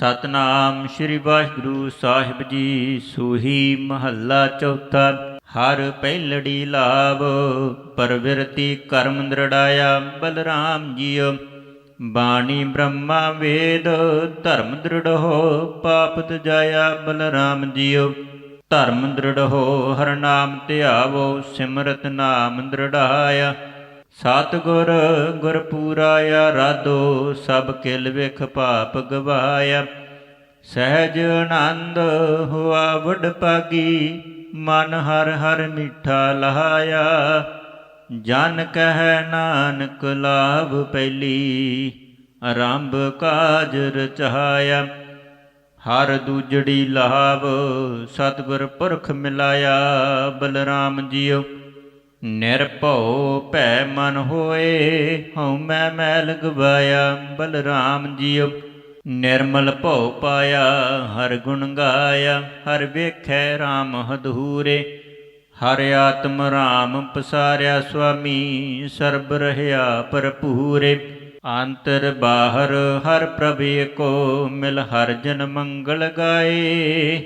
ਸਤਨਾਮ ਸ੍ਰੀ ਵਾਹਿਗੁਰੂ ਸਾਹਿਬ ਜੀ, ਸੂਹੀ ਮਹੱਲਾ ਚੌਥਾ। ਹਰ ਪਹਿਲੜੀ ਲਾਭ ਪਰਵਿਰਤੀ ਕਰਮ ਦ੍ਰਿੜਾਇਆ ਬਲਰਾਮ ਜੀਓ। ਬਾਣੀ ਬ੍ਰਹਮਾ ਵੇਦ, ਧਰਮ ਦ੍ਰਿੜ ਹੋ ਪਾਪ ਤਜਾਇਆ ਬਲਰਾਮ ਜੀਓ। ਧਰਮ ਦ੍ਰਿੜ ਹੋ, ਹਰ ਨਾਮ ਧਿਆਵੋ, ਸਿਮਰਤ ਨਾਮ ਦ੍ਰਿੜਾਇਆ ਸਤਿਗੁਰ ਗੁਰ ਪੂਰਾਇਆ ਰਾਧੋ ਸਭ ਕਿਲ ਵਿਖ ਪਾਪ ਗਵਾਇਆ। ਸਹਿਜ ਆਨੰਦ ਹੁਆ ਵਡ ਪਾਗੀ ਮਨ ਹਰ ਹਰ ਮਿੱਠਾ ਲਹਾਇਆ। ਜਨ ਕਹਿ ਨਾਨਕ ਲਾਭ ਪਹਿਲੀ, ਆਰੰਭ ਕਾਜ ਰਚਾਇਆ। ਹਰ ਦੂਜੜੀ ਲਾਭ ਸਤਿਗੁਰ ਪੁਰਖ ਮਿਲਾਇਆ। ਬਲਰਾਮ ਜੀਓ ਨਿਰਭਉ ਭੈ ਮਨ ਹੋਏ, ਹਉ ਮੈਂ ਮੈਲ ਗਵਾਇਆ, ਬਲਰਾਮ ਜੀਓ ਨਿਰਮਲ ਭਉ ਪਾਇਆ, ਹਰ ਗੁਣ ਗਾਇਆ, ਹਰ ਵੇਖੈ RAM ਹਦੂਰੇ ਹਰ ਆਤਮ ਰਾਮ ਪਸਾਰਿਆ ਸੁਆਮੀ, ਸਰਬ ਰਹਿਆ ਭਰਪੂਰੇ। ਅੰਤਰ ਬਾਹਰ ਹਰ ਪ੍ਰਭ ਏਕੋ, ਮਿਲ ਹਰ ਜਨ ਮੰਗਲ ਗਾਏ।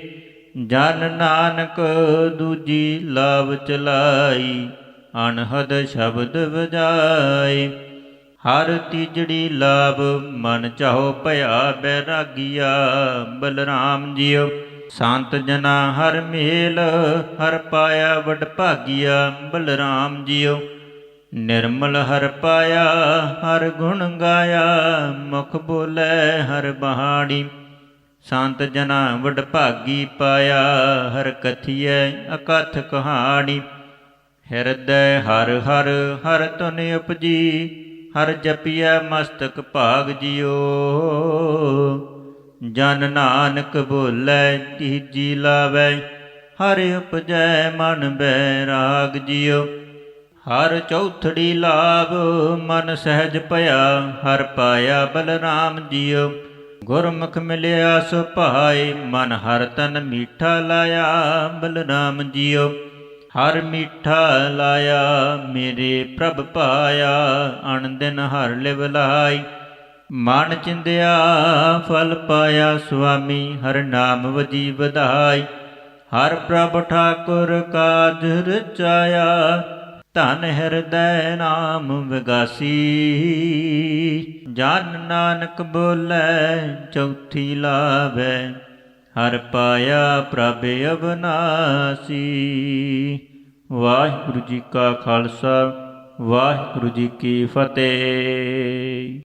ਜਨ ਨਾਨਕ ਦੂਜੀ ਲਾਭ ਚਲਾਈ ਅਨਹਦ ਸ਼ਬਦ ਵਜਾਏ। ਹਰ ਤੀਜੜੀ ਲਾਭ ਮਨ ਚਾਹੋ ਭਇਆ ਬੈਰਾਗੀਆ। ਬਲਰਾਮ ਜੀਓ, ਸੰਤ ਜਨਾ ਹਰ ਮੇਲ, ਹਰ ਪਾਇਆ ਵਡ ਭਾਗੀਆ। ਬਲਰਾਮ ਜੀਓ, ਨਿਰਮਲ ਹਰ ਪਾਇਆ, ਹਰ ਗੁਣ ਗਾਇਆ। ਮੁਖ ਬੋਲੇ ਹਰ ਬਹਾੜੀ ਸੰਤ ਜਨਾ ਵਡ ਭਾਗੀ ਪਾਇਆ। ਹਰ ਕਥੀਐ ਅਕਥ ਕਹਾਣੀ। ਹਿਰਦੈ ਹਰ ਹਰ ਹਰ ਤੁਨ ਉਪਜੀ, ਹਰ ਜਪੀਐ ਮਸਤਕ ਭਾਗ ਜਿਓ ਜਨ ਨਾਨਕ ਬੋਲੇ ਤੀਜੀ ਲਾਵੈ, ਹਰ ਉਪਜੈ ਮਨ ਬੈਰਾਗ ਜਿਓ ਹਰ ਚੌਥੜੀ ਲਾਭ ਮਨ ਸਹਿਜ ਭਇਆ, ਹਰ ਪਾਇਆ ਬਲਰਾਮ ਜੀਓ ਗੁਰਮੁਖ ਮਿਲਿਆ ਸੋ ਭਾਏ ਮਨ ਹਰ ਤਨ ਮੀਠਾ ਲਾਇਆ ਬਲਰਾਮ ਜਿਓ ਹਰ ਮੀਠਾ ਲਾਇਆ, ਮੇਰੇ ਪ੍ਰਭ ਪਾਇਆ ਅਣਦਿਨ ਹਰ ਲਿਵ ਲਾਈ। ਮਨ ਚਿੰਦਿਆ, ਫਲ ਪਾਇਆ, ਸੁਆਮੀ ਹਰ ਨਾਮ ਵਜੀ ਵਧਾਈ। ਹਰ ਪ੍ਰਭ ਠਾਕੁਰ ਕਾਜ ਰਚਾਇਆ, ਧਨ ਹਿਰਦੈ ਨਾਮ ਵਿਗਾਸੀ। ਜਨ ਨਾਨਕ ਬੋਲੇ, ਚੌਥੀ ਲਾਭੈ ਹਰ ਪਾਇਆ ਪ੍ਰਭ ਅਬਨਾਸੀ ਵਾਹਿਗੁਰੂ ਜੀ ਕਾ ਖਾਲਸਾ ਵਾਹਿਗੁਰੂ ਜੀ ਕੀ ਫਤਿਹ।